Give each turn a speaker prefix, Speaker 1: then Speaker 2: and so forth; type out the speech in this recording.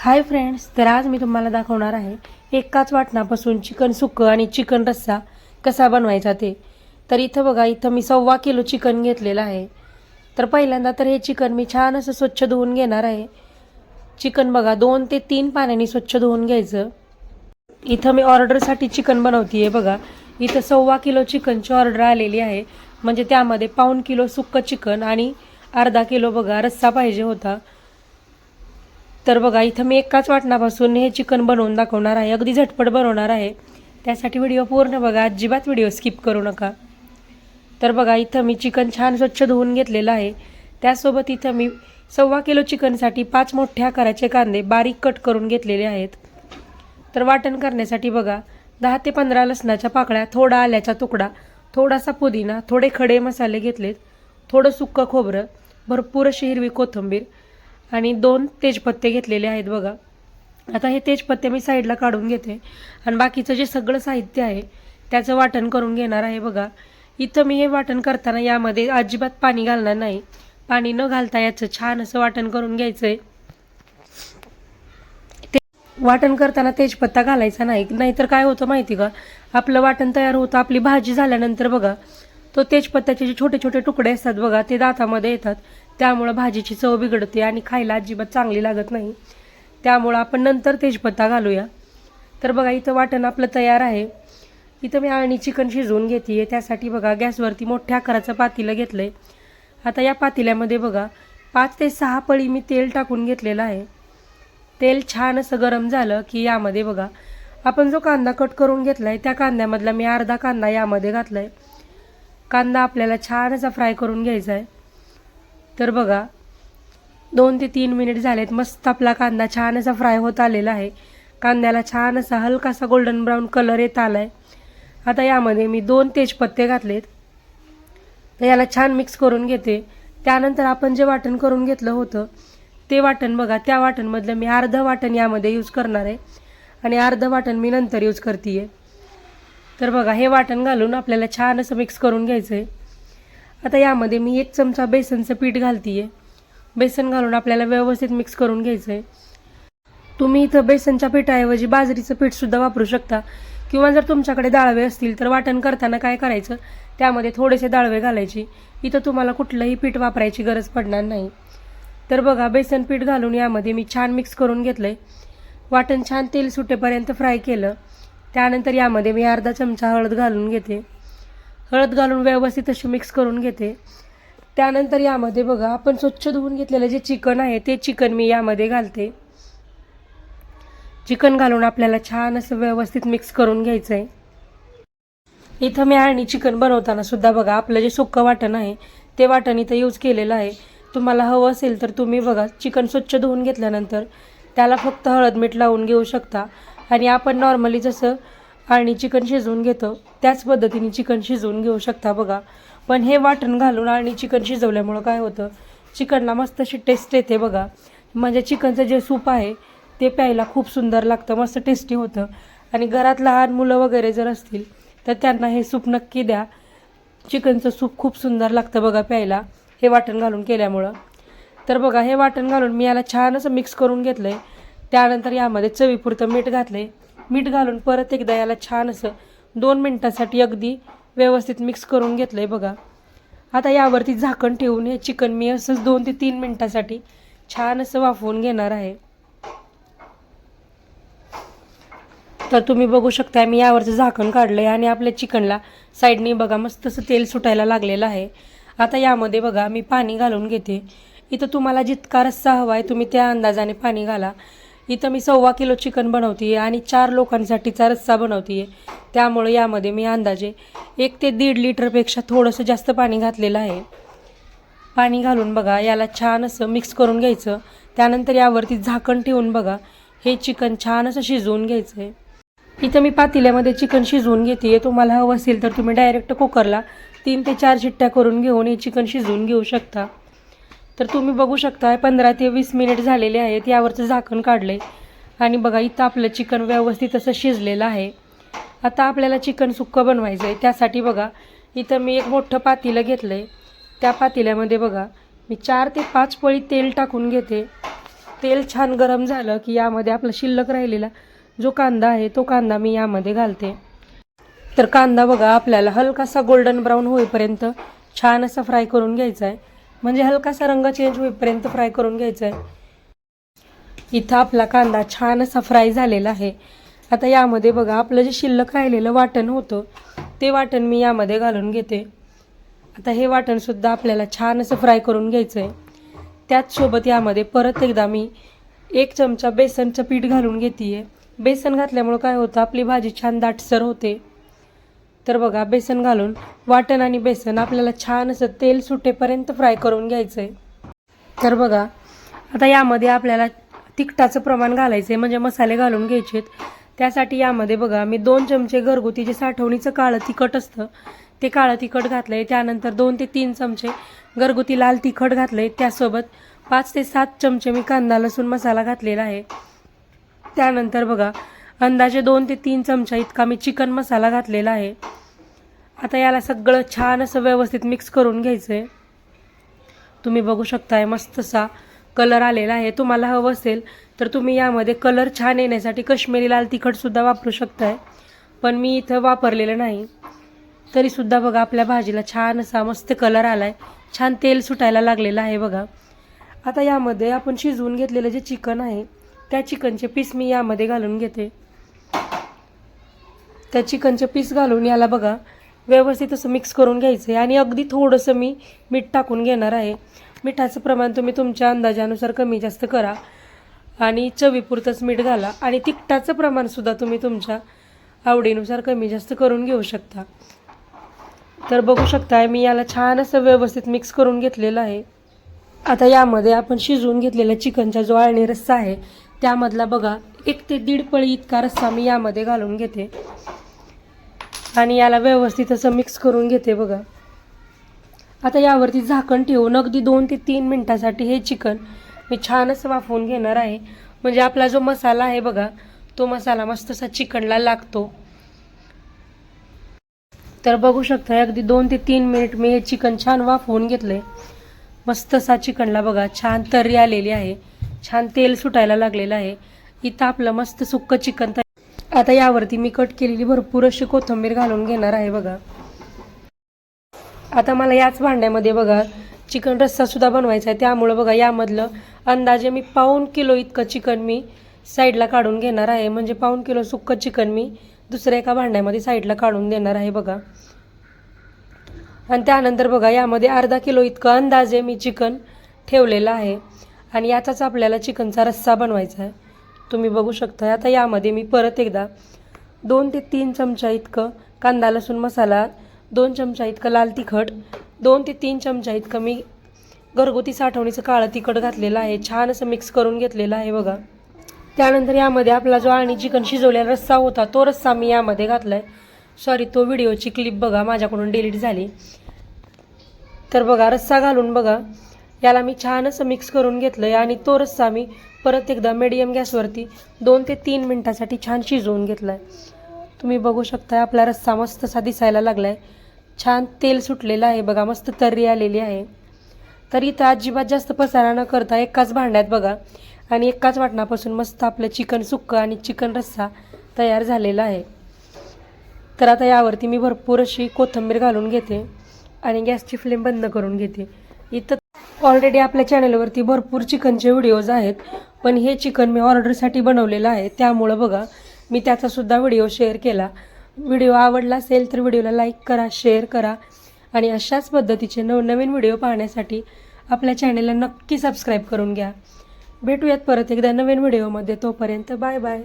Speaker 1: Hi friends तर आज मी तुम्हाला दाखवणार आहे एकाच वाटणापासून चिकन सुकं आणि चिकन रस्सा कसा बनवायचा ते. तर इथं बघा इथं मी सव्वा किलो चिकन घेतलेलं आहे. तर पहिल्यांदा तर हे चिकन मी छान असं स्वच्छ धुवून घेणार आहे. चिकन बघा दोन ते तीन पाण्याने स्वच्छ धुवून घ्यायचं. इथं मी ऑर्डरसाठी चिकन बनवते आहे बघा. इथं सव्वा किलो चिकनची ऑर्डर आलेली आहे. म्हणजे त्यामध्ये पाऊण किलो सुक्कं चिकन आणि अर्धा किलो बघा रस्सा पाहिजे होता. तर बघा इथं मी एकाच वाटणापासून हे चिकन बनवून दाखवणार आहे. अगदी झटपट बनवणार आहे. त्यासाठी व्हिडिओ पूर्ण बघा. अजिबात व्हिडिओ स्किप करू नका. तर बघा इथं मी चिकन छान स्वच्छ धुवून घेतलेलं आहे. त्यासोबत इथं मी सव्वा किलो चिकनसाठी पाच मोठ्या आकाराचे कांदे बारीक कट करून घेतलेले आहेत. तर वाटण करण्यासाठी बघा दहा ते पंधरा लसणाच्या पाकळ्या थोडा आल्याचा तुकडा थोडासा पुदिना थोडे खडे मसाले घेतलेत थोडं सुक्कं खोबरं भरपूर अशी हिरवी कोथिंबीर आणि दोन तेजपत्ते घेतलेले आहेत बघा. आता हे तेजपत्ते मी साईडला काढून घेते. आणि बाकीचं जे सगळं साहित्य आहे त्याचं वाटण करून घेणार आहे बघा. इथं मी हे वाटण करताना यामध्ये अजिबात पाणी घालणार नाही. पाणी न घालता याचं छान असं वाटण करून घ्यायचं आहे ते वाटण करताना तेजपत्ता घालायचा नाही. नाहीतर काय होतं माहिती का? आपलं वाटण तयार होतं आपली भाजी झाल्यानंतर बघा. तो तेजपत्त्याचे जे छोटे छोटे तुकडे असतात बघा ते दातामध्ये येतात. त्यामुळं भाजीची चव बिघडते आणि खायला अजिबात चांगली लागत नाही. त्यामुळं आपण नंतर तेजपत्ता घालूया. तर बघा इथं वाटण आपलं तयार आहे. इथं मी आळणी चिकन शिजवून घेते आहे त्यासाठी बघा गॅसवरती मोठ्या आकाराचं पातेलं घेतलं आहे आता या पातेल्यामध्ये बघा पाच ते सहा पळी मी तेल टाकून घेतलेलं आहे. तेल छान असं गरम झालं की यामध्ये बघा आपण जो कांदा कट करून घेतला आहे त्या कांद्यामधला मी अर्धा कांदा यामध्ये घातला आहे कांदा आपल्याला छान असा फ्राय करून घ्यायचा आहे. तर बघा दोन ते तीन मिनिट झालेत. मस्त आपला कांदा छान असा फ्राय होत आलेला आहे. कांद्याला छान असा हलकासा गोल्डन ब्राऊन कलर येत आला आहे आता यामध्ये मी दोन तेजपत्ते घातलेत. तर याला छान मिक्स करून घेते. त्यानंतर आपण जे वाटण करून घेतलं होतं ते वाटण बघा त्या वाटणमधलं मी अर्धं वाटण यामध्ये यूज करणार आहे. आणि अर्धं वाटण मी नंतर यूज करते तर बघा हे वाटण घालून आपल्याला छान असं मिक्स करून घ्यायचं आहे आता यामध्ये मी एक चमचा बेसनचं पीठ घालते आहे बेसन घालून आपल्याला व्यवस्थित मिक्स करून घ्यायचं आहे तुम्ही इथं बेसनच्या पिठाऐवजी बाजरीचं पीठसुद्धा वापरू शकता. किंवा जर तुमच्याकडे डाळवे असतील तर वाटण करताना काय करायचं? त्यामध्ये थोडेसे डाळवे घालायची. इथं तुम्हाला कुठलंही पीठ वापरायची गरज पडणार नाही. तर बघा बेसन पीठ घालून यामध्ये मी छान मिक्स करून घेतलं आहे वाटण छान तेल सुटेपर्यंत फ्राय केलं. त्यानंतर यामध्ये मी अर्धा चमचा हळद घालून घेते. हळद घालून व्यवस्थित अशी मिक्स करून घेते. त्यानंतर यामध्ये बघा आपण स्वच्छ धुवून घेतलेलं जे चिकन आहे ते चिकन मी यामध्ये घालते. चिकन घालून आपल्याला छान असं व्यवस्थित मिक्स करून घ्यायचं आहे इथं मी आणि चिकन बनवताना सुद्धा बघा आपलं जे सुक्कं वाटण आहे ते वाटण इथं यूज केलेलं आहे. तुम्हाला हवं असेल तर तुम्ही बघा चिकन स्वच्छ धुवून घेतल्यानंतर त्याला फक्त हळद मीठ लावून घेऊ शकता. आणि आपण नॉर्मली जसं आणि चिकन शिजवून घेतो. त्याच पद्धतीने चिकन शिजवून घेऊ शकता बघा. पण हे वाटण घालून आणि चिकन शिजवल्यामुळं काय होतं? चिकनला मस्त अशी टेस्ट येते बघा. म्हणजे चिकनचं जे सूप आहे ते प्यायला खूप सुंदर लागतं मस्त टेस्टी होतं. आणि घरात लहान मुलं वगैरे जर असतील तर त्यांना हे सूप नक्की द्या. चिकनचं सूप खूप सुंदर लागतं बघा प्यायला हे वाटण घालून केल्यामुळं. तर बघा हे वाटण घालून मी याला छान असं मिक्स करून घेतलं आहे त्यानंतर यामध्ये चवीपुरतं मीठ घातलं आहे मीठ घालून परत एकदा याला छान असं दोन मिनटासाठी अगदी व्यवस्थित मिक्स करून घेतलं आहे बघा. आता यावरती झाकण ठेवून हे चिकन मी असंच दोन ते तीन मिनटासाठी छान असं वाफवून घेणार आहे. तर तुम्ही बघू शकता मी यावरचं झाकण काढलं आहे आणि आपल्या चिकनला साईडनी बघा मस्त असं तेल सुटायला लागलेलं आहे. आता यामध्ये बघा मी पाणी घालून घेते. इथं तुम्हाला जितका रस्सा हवा आहे तुम्ही त्या अंदाजाने पाणी घाला. इथं मी सव्वा किलो चिकन बनवते आणि चार लोकांसाठीचा रस्सा बनवते त्यामुळे यामध्ये मी अंदाजे एक ते दीड लिटरपेक्षा थोडंसं जास्त पाणी घातलेलं आहे. पाणी घालून बघा याला छान असं मिक्स करून घ्यायचं. त्यानंतर यावरती झाकण ठेवून बघा हे चिकन छान असं शिजवून घ्यायचं आहे इथं मी पातेल्यामध्ये चिकन शिजवून घेते तुम्हाला हवं असेल तर तुम्ही डायरेक्ट कुकरला तीन ते चार शिट्ट्या करून घेऊन हे चिकन शिजवून घेऊ शकता. तर तुम्ही बघू शकता पंधरा ते वीस मिनिट झालेले आहेत यावरचं झाकण काढलं आहे आणि बघा इथं आपलं चिकन व्यवस्थित असं शिजलेलं आहे. आता आपल्याला चिकन सुक्कं बनवायचं आहे त्यासाठी बघा इथं मी एक मोठं पातेलं घेतलं आहे त्या पातेल्यामध्ये बघा मी चार ते पाच पळी तेल टाकून घेते. तेल छान गरम झालं की यामध्ये आपला शिल्लक राहिलेला जो कांदा आहे तो कांदा मी यामध्ये घालते. तर कांदा बघा आपल्याला हलकासा गोल्डन ब्राऊन होईपर्यंत छान असा फ्राय करून घ्यायचा आहे म्हणजे हलकासा रंग चेंज होईपर्यंत फ्राय करून घ्यायचं आहे इथं आपला कांदा छान असा फ्राय झालेला आहे. आता यामध्ये बघा आपलं जे शिल्लक राहिलेलं वाटण होतं ते वाटण मी यामध्ये घालून घेते. आता हे वाटणसुद्धा आपल्याला छान असं फ्राय करून घ्यायचं आहे त्याचसोबत यामध्ये परत एकदा मी एक चमचा बेसनचं पीठ घालून घेते आहे बेसन घातल्यामुळं काय होतं आपली भाजी छान दाटसर होते. तर बघा बेसन घालून वाटण आणि बेसन आपल्याला छान असं तेल सुटेपर्यंत फ्राय करून घ्यायचं आहे तर बघा आता यामध्ये आपल्याला तिखटाचं प्रमाण घालायचं आहे म्हणजे मसाले घालून घ्यायचे आहेत त्यासाठी यामध्ये बघा मी दोन चमचे घरगुती जे साठवणीचं काळं तिखट असतं ते काळं तिखट घातलं आहे त्यानंतर दोन ते तीन चमचे घरगुती लाल तिखट घातलं आहे त्यासोबत पाच ते सात चमचे मी कांदा लसूण मसाला घातलेला आहे. त्यानंतर बघा अंदाजे दोन ते तीन चमचा इतका मी चिकन मसाला घातलेला आहे. आता याला सगळं छान असं व्यवस्थित मिक्स करून घ्यायचं आहे तुम्ही बघू शकताय मस्तसा कलर आलेला आहे. तुम्हाला हवं असेल तर तुम्ही यामध्ये कलर छान येण्यासाठी कश्मीरी लाल तिखटसुद्धा वापरू शकताय. पण मी इथं वापरलेलं नाही. तरीसुद्धा बघा आपल्या भाजीला छान असा मस्त कलर आला आहे छान तेल सुटायला लागलेलं आहे बघा. आता यामध्ये आपण शिजवून घेतलेलं जे चिकन आहे त्या चिकनचे पीस मी यामध्ये घालून घेते. त्या चिकनचे पीस घालून याला बघा व्यवस्थित असं मिक्स करून घ्यायचं आहे आणि अगदी थोडंसं मी मीठ टाकून घेणार आहे. मिठाचं प्रमाण तुम्ही तुमच्या अंदाजानुसार कमी जास्त करा. आणि चवीपुरतंच मीठ घाला. आणि तिखटाचं प्रमाणसुद्धा तुम्ही तुमच्या आवडीनुसार कमी जास्त करून घेऊ शकता. तर बघू शकताय मी याला छान असं व्यवस्थित मिक्स करून घेतलेलं आहे. आता यामध्ये आपण शिजवून घेतलेला चिकनचा जो आळणी रस्सा आहे त्यामधला बघा एक ते दीड पळी इतका रस्सा मी यामध्ये घालून घेते. आणि याला व्यवस्थित असं मिक्स करून घेते बघा. आता यावरती झाकण ठेवून अगदी दोन ते तीन मिनटासाठी हे चिकन मी छान असं वाफवून घेणार आहे. म्हणजे आपला जो मसाला आहे बघा तो मसाला मस्त असा चिकनला लागतो. तर बघू शकता अगदी दोन ते तीन मिनिट मी हे चिकन छान वाफवून घेतलंय. मस्त असा चिकनला बघा छान तर्री आलेली आहे. छान तेल सुटायला लागलेलं आहे. इथं आपलं मस्त सुक्क चिकन आता यावरती मी कट केलेली भरपूर अशी कोथिंबीर घालून घेणार आहे बघा. आता मला याच भांड्यामध्ये बघा चिकन रस्सासुद्धा बनवायचा आहे. त्यामुळं बघा यामधलं अंदाजे मी पाऊन किलो इतकं चिकन मी साईडला काढून घेणार आहे. म्हणजे पाऊन किलो सुक्क चिकन मी दुसऱ्या एका भांड्यामध्ये साईडला काढून देणार आहे बघा. आणि त्यानंतर बघा यामध्ये अर्धा किलो इतकं अंदाजे मी चिकन ठेवलेलं आहे. आणि याचाच आपल्याला चिकनचा रस्सा बनवायचा आहे. तुम्ही बघू शकता आता यामध्ये मी परत एकदा दोन ते तीन चमचा इतकं कांदा लसूण मसाला दोन चमचा इतकं लाल तिखट दोन ते तीन चमचा इतकं मी घरगुती साठवणीचं काळं तिखट घातलेलं आहे. छान असं मिक्स करून घेतलेलं आहे बघा. त्यानंतर यामध्ये आपला जो आणि चिकन शिजवलेला रस्सा होता तो रस्सा मी यामध्ये घातला आहे सॉरी तो व्हिडिओची क्लिप बघा माझ्याकडून डिलीट झाली. तर बघा रस्सा घालून बघा. याला मी छान असं मिक्स करून घेतलं आहे आणि तो रस्सा मी परत एकदा मिडियम गॅसवरती दोन ते तीन मिनटासाठी छान शिजवून घेतला आहे तुम्ही बघू शकता आपला रस्सा मस्त असा दिसायला लागला आहे छान तेल सुटलेलं आहे बघा मस्त तर्री आलेली आहे. तर इथं अजिबात जास्त पसारा न करता एकाच भांड्यात बघा. आणि एकाच वाटणापासून मस्त आपलं चिकन सुक्क आणि चिकन रस्सा तयार झालेला आहे. तर आता यावरती मी भरपूर अशी कोथिंबीर घालून घेते आणि गॅसची फ्लेम बंद करून घेते. इथं ऑलरेडी आपल्या चॅनलवरती भरपूर चिकनचे व्हिडिओज आहेत. पण हे चिकन मी ऑर्डरसाठी बनवलेलं आहे. त्यामुळं बघा मी त्याचासुद्धा व्हिडिओ शेअर केला. व्हिडिओ आवडला असेल तर व्हिडिओला लाईक करा शेअर करा. आणि अशाच पद्धतीचे नवनवीन व्हिडिओ पाहण्यासाठी आपल्या चॅनलला नक्की सबस्क्राईब करून घ्या. भेटूयात परत एकदा नवीन व्हिडिओमध्ये तोपर्यंत बाय बाय